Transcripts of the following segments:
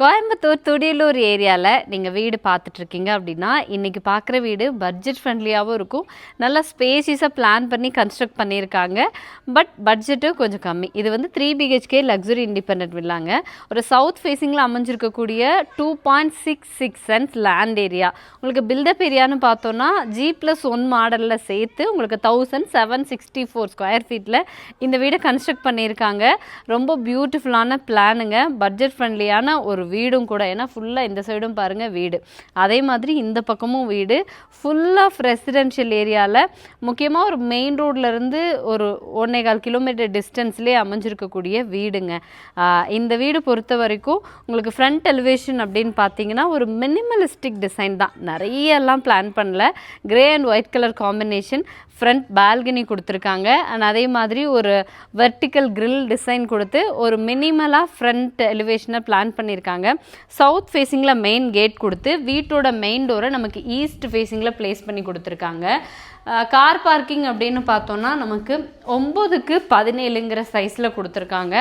கோயம்புத்தூர் துடியலூர் ஏரியாவில் நீங்கள் வீடு பார்த்துட்ருக்கீங்க அப்படின்னா இன்றைக்கி பார்க்குற வீடு பட்ஜெட் ஃப்ரெண்ட்லியாகவும் இருக்கும். நல்லா ஸ்பேசியஸாக பிளான் பண்ணி கன்ஸ்ட்ரக்ட் பண்ணியிருக்காங்க. பட் பட்ஜெட்டும் கொஞ்சம் கம்மி. இது வந்து த்ரீ பிஹெச்கே லக்ஸுரி இண்டிபெண்ட் வில்லாங்க. ஒரு சவுத் ஃபேஸிங்கில் அமைஞ்சிருக்கக்கூடிய two point six six cents land area உங்களுக்கு பில்டப் ஏரியான்னு பார்த்தோன்னா ஜி ப்ளஸ் ஒன் மாடலில் சேர்த்து உங்களுக்கு thousand seven sixty four square ஃபீட்டில் இந்த வீடை கன்ஸ்ட்ரக்ட் பண்ணியிருக்காங்க. ரொம்ப பியூட்டிஃபுல்லான பிளானுங்க பட்ஜெட் ஃப்ரெண்ட்லியான ஒரு வீடும் கூட. ஏன்னா ஃபுல்லாக இந்த சைடும் பாருங்கள் வீடு. அதே மாதிரி இந்த பக்கமும் வீடு. ஃபுல்லாக ரெசிடென்ஷியல் ஏரியாவில் முக்கியமாக ஒரு மெயின் ரோட்லேருந்து ஒரு ஒன்றே கால் கிலோமீட்டர் டிஸ்டன்ஸ்லேயே அமைஞ்சிருக்கக்கூடிய வீடுங்க. இந்த வீடு பொறுத்த வரைக்கும் உங்களுக்கு ஃப்ரண்ட் எலிவேஷன் அப்படின்னு பார்த்தீங்கன்னா ஒரு மினிமலிஸ்டிக் டிசைன் தான். நிறையெல்லாம் பிளான் பண்ணல. Grey and white colour combination front balcony கொடுத்துருக்காங்க. அண்ட் அதே மாதிரி ஒரு வெர்டிக்கல் கிரில் டிசைன் கொடுத்து ஒரு மினிமலாக ஃப்ரண்ட் எலிவேஷனை பிளான் பண்ணியிருக்காங்க. சவுத் ஃபேஸிங்கில் மெயின் கேட் கொடுத்து வீட்டோட மெயின் டோரை நமக்கு ஈஸ்ட் ஃபேஸிங்கில் ப்ளேஸ் பண்ணி கொடுத்துருக்காங்க. கார் பார்க்கிங் அப்படின்னு பார்த்தோன்னா நமக்கு ஒம்போதுக்கு பதினேழுங்கிற சைஸில் கொடுத்துருக்காங்க.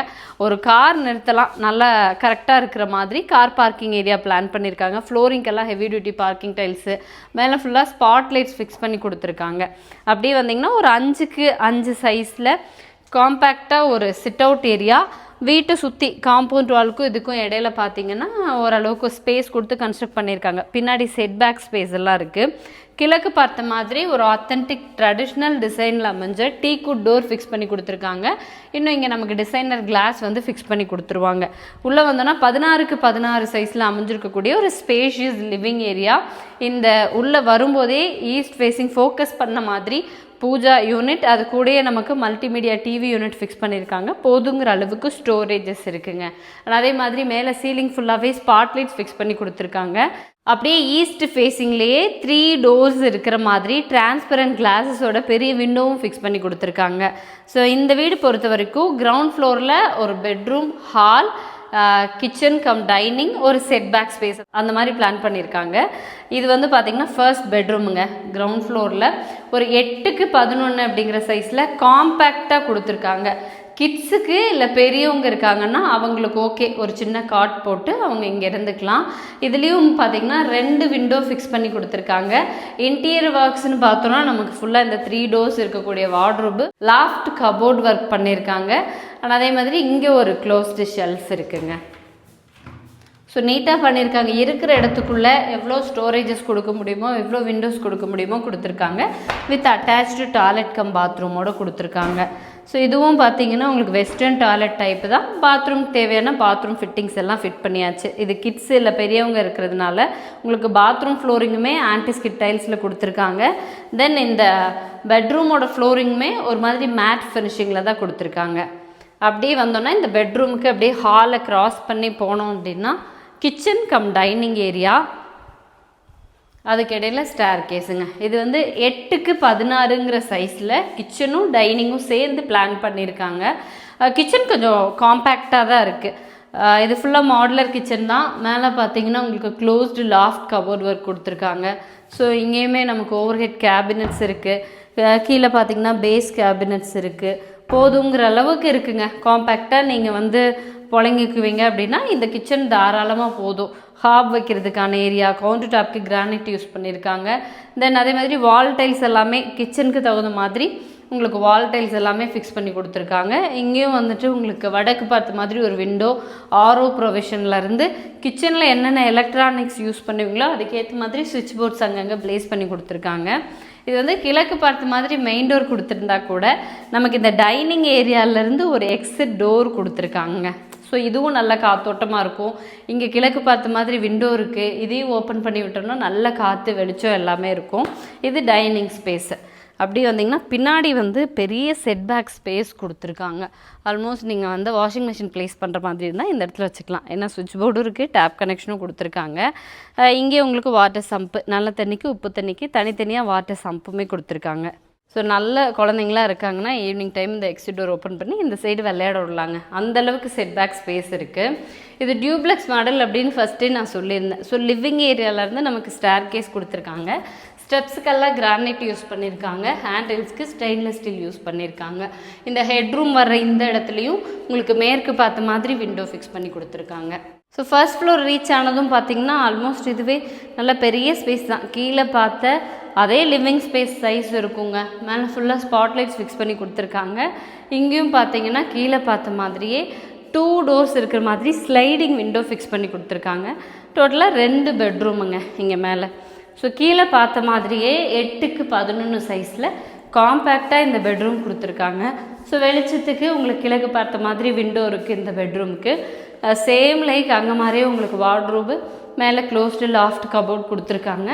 ஒரு கார் நிறுத்தலாம். நல்லா கரெக்டாக இருக்கிற மாதிரி கார் பார்க்கிங் ஏரியா பிளான் பண்ணியிருக்காங்க. ஃப்ளோரிங்கெல்லாம் ஹெவி டியூட்டி பார்க்கிங் டைல்ஸு மேலே ஃபுல்லாக ஸ்பாட் லைட்ஸ் ஃபிக்ஸ் பண்ணி கொடுத்துருக்காங்க. அப்படி அப்படியே வந்தீங்கன்னா ஒரு அஞ்சுக்கு அஞ்சு சைஸில் காம்பேக்டாக ஒரு சிட் அவுட் ஏரியா வீட்டை சுற்றி காம்பவுண்ட் வாலுக்கும் இதுக்கும் இடையில பார்த்தீங்கன்னா ஓரளவுக்கு ஸ்பேஸ் கொடுத்து கன்ஸ்ட்ரக்ட் பண்ணியிருக்காங்க. பின்னாடி செட் பேக் ஸ்பேஸ் எல்லாம் இருக்குது கிழக்கு பார்த்த மாதிரி ஒரு ஆத்தென்டிக் ட்ரெடிஷ்னல் டிசைனில் அமைஞ்ச டீ குட் டோர் ஃபிக்ஸ் பண்ணி கொடுத்துருக்காங்க. இன்னும் இங்கே நமக்கு டிசைனர் கிளாஸ் வந்து ஃபிக்ஸ் பண்ணி கொடுத்துருவாங்க. உள்ளே வந்தோன்னா பதினாறுக்கு பதினாறு சைஸில் அமைஞ்சிருக்கக்கூடிய ஒரு ஸ்பேஷியஸ் லிவிங் ஏரியா இந்த உள்ளே வரும்போதே ஈஸ்ட் ஃபேஸிங் ஃபோக்கஸ் பண்ண மாதிரி பூஜா யூனிட் அது கூடயே நமக்கு மல்டிமீடியா டிவி யூனிட் ஃபிக்ஸ் பண்ணியிருக்காங்க போதுங்கிற அளவுக்கு ஸ்டோரேஜஸ் இருக்குங்க. அதே மாதிரி மேலே சீலிங் ஃபுல்லாகவே ஸ்பாட்லைட்ஸ் ஃபிக்ஸ் பண்ணி கொடுத்துருக்காங்க. அப்படியே ஈஸ்ட் ஃபேஸிங்லேயே த்ரீ டோர்ஸ் இருக்கிற மாதிரி டிரான்ஸ்பரண்ட் கிளாஸஸோட பெரிய விண்டோவும் ஃபிக்ஸ் பண்ணி கொடுத்துருக்காங்க. ஸோ இந்த வீடு பொறுத்த வரைக்கும் கிரவுண்ட் ஃப்ளோரில் ஒரு bedroom hall kitchen cum dining ஒரு செட் பேக் ஸ்பேஸ் அந்த மாதிரி பிளான் பண்ணியிருக்காங்க. இது வந்து பார்த்திங்கன்னா ஃபர்ஸ்ட் பெட்ரூமுங்க கிரவுண்ட் ஃப்ளோரில் ஒரு எட்டுக்கு பதினொன்று அப்படிங்கிற சைஸில் காம்பேக்டாக கொடுத்துருக்காங்க. கிட்ஸுக்கு இல்லை பெரியவங்க இருக்காங்கன்னா அவங்களுக்கு ஓகே ஒரு சின்ன கார்ட் போட்டு அவங்க இங்கே இருந்துக்கலாம். இதுலேயும் பார்த்தீங்கன்னா ரெண்டு விண்டோ ஃபிக்ஸ் பண்ணி கொடுத்துருக்காங்க. இன்டீரியர் ஒர்க்ஸ்னு பார்த்தோன்னா நமக்கு ஃபுல்லாக இந்த த்ரீ டோர்ஸ் இருக்கக்கூடிய வார்ட்ரூபு லாஃப்ட் கபோர்ட் ஒர்க் பண்ணியிருக்காங்க அதே மாதிரி இங்கே ஒரு க்ளோஸ்டு ஷெல்ஃப் இருக்குங்க. ஸோ நீட்டாக பண்ணியிருக்காங்க இருக்கிற இடத்துக்குள்ளே எவ்வளோ ஸ்டோரேஜஸ் கொடுக்க முடியுமோ எவ்வளோ விண்டோஸ் கொடுக்க முடியுமோ கொடுத்துருக்காங்க. வித் அட்டாச்டு டாய்லெட் கம் பாத்ரூமோட கொடுத்துருக்காங்க. ஸோ இதுவும் பார்த்தீங்கன்னா உங்களுக்கு வெஸ்டர்ன் டாய்லெட் டைப்பு தான். பாத்ரூம் தேவையான பாத்ரூம் ஃபிட்டிங்ஸ் எல்லாம் ஃபிட் பண்ணியாச்சு. இது கிட்ஸ் இல்லை பெரியவங்க இருக்கிறதுனால உங்களுக்கு பாத்ரூம் ஃப்ளோரிங்குமே ஆன்டிஸ்கிட் டைல்ஸில் கொடுத்துருக்காங்க. தென் இந்த பெட்ரூமோட ஃப்ளோரிங்குமே ஒரு மாதிரி மேட் ஃபினிஷிங்கில் தான் கொடுத்துருக்காங்க. அப்படியே வந்தோன்னா இந்த பெட்ரூமுக்கு அப்படியே ஹாலை கிராஸ் பண்ணி போனோம் அப்படின்னா கிச்சன் கம் டைனிங் ஏரியா அதுக்கு இடையில ஸ்டேர் கேஸுங்க இது வந்து எட்டுக்கு பதினாறுங்கிற சைஸில் கிச்சனும் டைனிங்கும் சேர்ந்து பிளான் பண்ணியிருக்காங்க கிச்சன் கொஞ்சம் காம்பேக்டாக தான் இருக்குது இது ஃபுல்லாக மாடுலர் கிச்சன் தான். மேலே பார்த்தீங்கன்னா உங்களுக்கு க்ளோஸ்டு லாஃப்ட் கபோர்ட் ஒர்க் கொடுத்துருக்காங்க. ஸோ இங்கேயுமே நமக்கு ஓவர் ஹெட் கேபினட்ஸ் இருக்குது கீழே பார்த்தீங்கன்னா பேஸ் கேபினட்ஸ் இருக்குது போதுங்கிற அளவுக்கு இருக்குங்க. காம்பேக்டாக நீங்கள் வந்து புழங்கிக்குவீங்க அப்படின்னா இந்த கிச்சன் தாராளமாக போதும். ஹாப் வைக்கிறதுக்கான ஏரியா கவுண்டர் டாப்க்கு கிரானைட் யூஸ் பண்ணியிருக்காங்க தென் அதே மாதிரி வால் டைல்ஸ் எல்லாமே கிச்சனுக்கு தகுந்த மாதிரி உங்களுக்கு வால் டைல்ஸ் எல்லாமே ஃபிக்ஸ் பண்ணி கொடுத்துருக்காங்க. இங்கேயும் வந்துட்டு உங்களுக்கு வடக்கு பார்த்த மாதிரி ஒரு விண்டோ ஆரோ ப்ரொவிஷன்லேருந்து கிச்சனில் என்னென்ன எலக்ட்ரானிக்ஸ் யூஸ் பண்ணுவீங்களோ அதுக்கேற்ற மாதிரி சுவிட்ச் போர்ட்ஸ் அங்கங்கே ப்ளேஸ் பண்ணி கொடுத்துருக்காங்க. இது வந்து கிழக்கு பார்த்த மாதிரி மெயின் டோர் கொடுத்துருந்தா கூட நமக்கு இந்த டைனிங் ஏரியாவிலேருந்து ஒரு எக்ஸிட் டோர் கொடுத்துருக்காங்க. ஸோ இதுவும் நல்ல காத்தோட்டமாக இருக்கும். இங்கே கிழக்கு பார்த்த மாதிரி விண்டோ இருக்குது இதையும் ஓப்பன் பண்ணி விட்டோம்னா நல்ல காற்று வெளிச்சம் எல்லாமே இருக்கும். இது டைனிங் ஸ்பேஸு அப்படி வந்தீங்கன்னா பின்னாடி வந்து பெரிய செட்பேக் ஸ்பேஸ் கொடுத்துருக்காங்க. ஆல்மோஸ்ட் நீங்கள் வந்து வாஷிங் மிஷின் ப்ளேஸ் பண்ணுற மாதிரி இருந்தால் இந்த இடத்துல வச்சுக்கலாம். ஏன்னா சுவிட்ச் போர்டும் இருக்குது டேப் கனெக்ஷனும் கொடுத்துருக்காங்க. இங்கே உங்களுக்கு வாட்டர் சம்ப்பு நல்ல தண்ணிக்கு உப்பு தண்ணிக்கு தனித்தனியாக வாட்டர் சம்புமே கொடுத்துருக்காங்க. ஸோ நல்ல குழந்தைங்களா இருக்காங்கன்னா ஈவினிங் டைம் இந்த எக்ஸிட் டோர் ஓப்பன் பண்ணி இந்த சைடு விளையாட விடலாங்க. அந்த அளவுக்கு செட் பேக் ஸ்பேஸ் இருக்குது இது டியூப்ளெக்ஸ் மாடல் அப்படின்னு ஃபஸ்ட்டே நான் சொல்லியிருந்தேன். ஸோ லிவிங் ஏரியாவிலேருந்து நமக்கு ஸ்டேர் கேஸ் கொடுத்துருக்காங்க. ஸ்டெப்ஸுக்கெல்லாம் கிரானைட் யூஸ் பண்ணியிருக்காங்க ஹேண்டில்ஸ்க்கு ஸ்டெயின்லெஸ் ஸ்டீல் யூஸ் பண்ணியிருக்காங்க இந்த ஹெட்ரூம் வர்ற இந்த இடத்துலையும் உங்களுக்கு மேற்கு பார்த்த மாதிரி விண்டோ ஃபிக்ஸ் பண்ணி கொடுத்துருக்காங்க. ஸோ ஃபர்ஸ்ட் ஃப்ளோர் ரீச் ஆனதும் பார்த்தீங்கன்னா ஆல்மோஸ்ட் இதுவே நல்ல பெரிய ஸ்பேஸ் தான். கீழே பார்த்த அதே லிவிங் ஸ்பேஸ் சைஸ் இருக்குங்க. மேலே ஃபுல்லாக ஸ்பாட்லைட்ஸ் ஃபிக்ஸ் பண்ணி கொடுத்துருக்காங்க. இங்கேயும் பார்த்தீங்கன்னா கீழே பார்த்த மாதிரியே டூ டோர்ஸ் இருக்கிற மாதிரி ஸ்லைடிங் விண்டோ ஃபிக்ஸ் பண்ணி கொடுத்துருக்காங்க. டோட்டலாக ரெண்டு பெட்ரூமுங்க இங்கே மேலே. ஸோ கீழே பார்த்த மாதிரியே எட்டுக்கு பதினொன்று சைஸில் காம்பேக்டாக இந்த பெட்ரூம் கொடுத்துருக்காங்க. ஸோ வெளிச்சத்துக்கு உங்களுக்கு கிழக்கு பார்த்த மாதிரி விண்டோ இருக்குது இந்த பெட்ரூமுக்கு சேம் லைக் அங்கே மாதிரியே உங்களுக்கு வார்ட்ரூபு மேலே க்ளோஸ்டு லாஃப்ட் கபோர்ட் கொடுத்துருக்காங்க.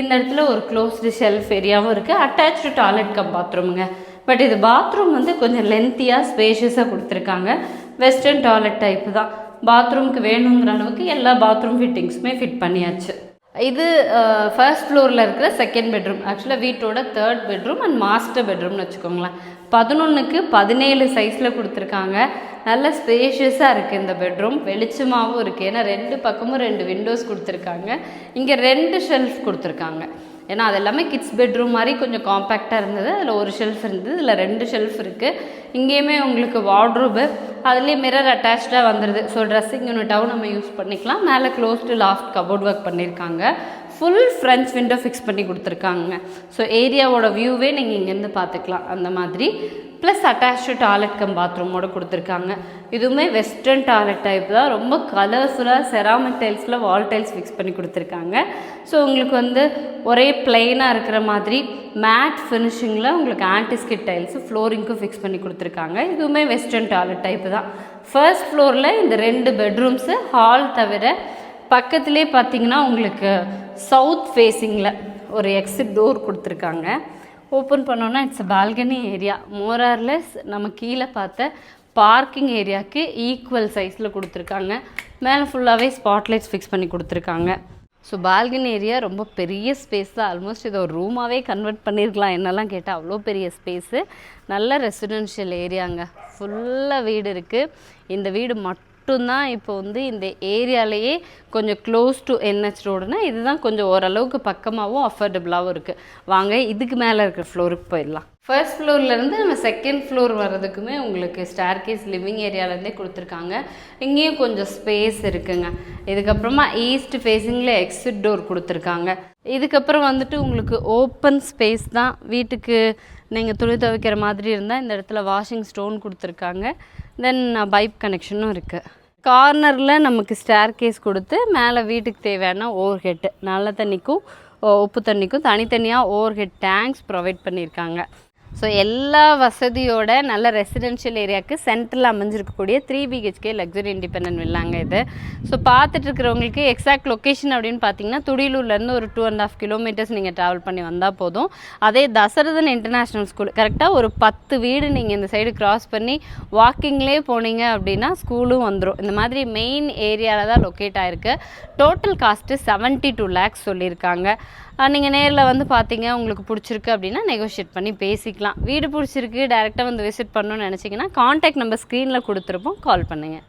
இந்த இடத்துல ஒரு க்ளோஸ்டு ஷெல்ஃப் ஏரியாவும் இருக்குது அட்டாச்சு டாய்லெட் கம் பாத்ரூமுங்க பட் இது பாத்ரூம் வந்து கொஞ்சம் லென்த்தியாக ஸ்பேஷியஸாக கொடுத்துருக்காங்க. வெஸ்டர்ன் டாய்லெட் டைப்பு தான். பாத்ரூமுக்கு வேணுங்கிற அளவுக்கு எல்லா பாத்ரூம் ஃபிட்டிங்ஸுமே ஃபிட் பண்ணியாச்சு. இது ஃபர்ஸ்ட் ஃப்ளோரில் இருக்கிற செகண்ட் பெட்ரூம் ஆக்சுவலாக வீட்டோட தேர்ட் பெட்ரூம் அண்ட் மாஸ்டர் பெட்ரூம்னு வச்சுக்கோங்களேன். பதினொன்றுக்கு பதினேழு சைஸில் கொடுத்துருக்காங்க. நல்ல ஸ்பேஷியஸாக இருக்குது இந்த பெட்ரூம் வெளிச்சமாகவும் இருக்குது ஏன்னா ரெண்டு பக்கமும் ரெண்டு விண்டோஸ் கொடுத்துருக்காங்க. இங்கே ரெண்டு ஷெல்ஃப் கொடுத்துருக்காங்க. ஏன்னா அது எல்லாமே கிட்ஸ் பெட்ரூம் மாதிரி கொஞ்சம் காம்பேக்டாக இருந்தது. அதில் ஒரு ஷெல்ஃப் இருந்தது. இதில் ரெண்டு ஷெல்ஃப் இருக்குது இங்கேயுமே உங்களுக்கு வார்ட்ரூபு அதுலேயே மிரர் அட்டாச்சாக வந்துடுது ஸோ ட்ரெஸ்ஸிங் யூனிட்டாகவும் நம்ம யூஸ் பண்ணிக்கலாம். மேலே க்ளோஸ்டு லாஃப்ட் கபோர்ட் ஒர்க் பண்ணியிருக்காங்க ஃபுல் ஃப்ரண்ட்ஸ் விண்டோ ஃபிக்ஸ் பண்ணி கொடுத்துருக்காங்க. ஸோ ஏரியாவோட வியூவே நீங்கள் இங்கேருந்து பார்த்துக்கலாம். அந்த மாதிரி. ப்ளஸ் அட்டாச்சு டாய்லெட் கம் பாத்ரூமோட கொடுத்துருக்காங்க. இதுவுமே வெஸ்டர்ன் டாய்லெட் டைப் தான். ரொம்ப கலர்ஃபுல்லாக செராமிக் டைல்ஸில் வால் டைல்ஸ் ஃபிக்ஸ் பண்ணி கொடுத்துருக்காங்க. ஸோ உங்களுக்கு வந்து ஒரே பிளெயினாக இருக்கிற மாதிரி மேட் ஃபினிஷிங்கில் உங்களுக்கு ஆன்டிஸ்கிட் டைல்ஸு ஃப்ளோரிங்க்கும் ஃபிக்ஸ் பண்ணி கொடுத்துருக்காங்க. இதுவுமே வெஸ்டர்ன் டாய்லெட் டைப்பு தான். ஃபர்ஸ்ட் ஃப்ளோரில் இந்த ரெண்டு பெட்ரூம்ஸு ஹால் தவிர பக்கத்துலேயே பார்த்தீங்கன்னா உங்களுக்கு சவுத் ஃபேஸிங்கில் ஒரு எக்ஸிட் டோர் கொடுத்துருக்காங்க. ஓப்பன் பண்ணோன்னா it's balcony area more or less நம்ம கீழே பார்த்த பார்க்கிங் ஏரியாவுக்கு ஈக்குவல் சைஸில் கொடுத்துருக்காங்க. மேலே ஃபுல்லாகவே ஸ்பாட்லைட்ஸ் ஃபிக்ஸ் பண்ணி கொடுத்துருக்காங்க. ஸோ பால்கனி ஏரியா ரொம்ப பெரிய ஸ்பேஸ் தான். ஆல்மோஸ்ட் இதை ஒரு ரூமாகவே கன்வெர்ட் பண்ணியிருக்கலாம் என்னெல்லாம் கேட்டால் அவ்வளோ பெரிய ஸ்பேஸு நல்ல ரெசிடென்ஷியல் ஏரியாங்க ஃபுல்லாக வீடு இருக்குது இந்த வீடு மட்டும்தான் இப்போ வந்து இந்த ஏரியாலேயே கொஞ்சம் க்ளோஸ் டு என்ஹெச் ரோடுனா இதுதான் கொஞ்சம் ஓரளவுக்கு பக்கமாகவும் அஃபோர்டபுளாகவும் இருக்குது வாங்க இதுக்கு மேலே இருக்கிற ஃப்ளோருக்கு போயிடலாம். ஃபர்ஸ்ட் ஃப்ளோர்லேருந்து நம்ம செகண்ட் ஃப்ளோர் வர்றதுக்குமே உங்களுக்கு ஸ்டார்கேஸ் லிவிங் ஏரியாவிலேருந்தே கொடுத்துருக்காங்க. இங்கேயும் கொஞ்சம் ஸ்பேஸ் இருக்குங்க. இதுக்கப்புறமா ஈஸ்ட் ஃபேஸிங்கில் எக்ஸிட் டோர் கொடுத்துருக்காங்க. இதுக்கப்புறம் வந்துட்டு உங்களுக்கு ஓப்பன் ஸ்பேஸ் தான். வீட்டுக்கு நீங்கள் துணி துவைக்கிற மாதிரி இருந்தால் இந்த இடத்துல வாஷிங் ஸ்டோன் கொடுத்துருக்காங்க. தென் பைப் கனெக்ஷனும் இருக்குது கார்னரில் நமக்கு ஸ்டேர் கேஸ் கொடுத்து மேலே வீட்டுக்கு தேவையான ஓவர் ஹெட்டு நல்ல தண்ணிக்கும் உப்பு தண்ணிக்கும் தனித்தனியாக ஓவர் ஹெட் டேங்க்ஸ் ப்ரொவைட் பண்ணியிருக்காங்க. ஸோ எல்லா வசதியோட நல்ல ரெசிடென்ஷியல் ஏரியாவுக்கு சென்ட்ரல் அமைஞ்சிருக்கக்கூடிய த்ரீ பிஹெச்கே லக்ஸரி இண்டிபெண்டன்ட் வில்லாங்க இது. ஸோ பார்த்துட்டு இருக்கிறவங்களுக்கு எக்ஸாக்ட் லொக்கேஷன் அப்படின்னு பார்த்தீங்கன்னா துடியலூர்லேருந்து ஒரு டூ அண்ட் ஆஃப் கிலோமீட்டர்ஸ் நீங்கள் ட்ராவல் பண்ணி வந்தால் போதும். அதே தசரதன் இன்டர்நேஷ்னல் ஸ்கூல் கரெக்டாக ஒரு பத்து வீடு நீங்கள் இந்த சைடு கிராஸ் பண்ணி வாக்கிங்லேயே போனீங்க அப்படின்னா ஸ்கூலும் வந்துடும் இந்த மாதிரி மெயின் ஏரியாவில் தான் லொக்கேட் ஆகிருக்கு total cost seventy two lakhs சொல்லியிருக்காங்க. நீங்கள் நேரில் வந்து பார்த்தீங்க உங்களுக்கு பிடிச்சிருக்கு அப்படின்னா நெகோஷியேட் பண்ணி பேசிக்கலாம். வீடு பிடிச்சிருக்கு டேரெக்டாக வந்து விசிட் பண்ணணும்னு நினச்சிங்கன்னா காண்டாக்ட் நம்பர் ஸ்க்ரீனில் கொடுத்துருப்போம். கால் பண்ணுங்கள்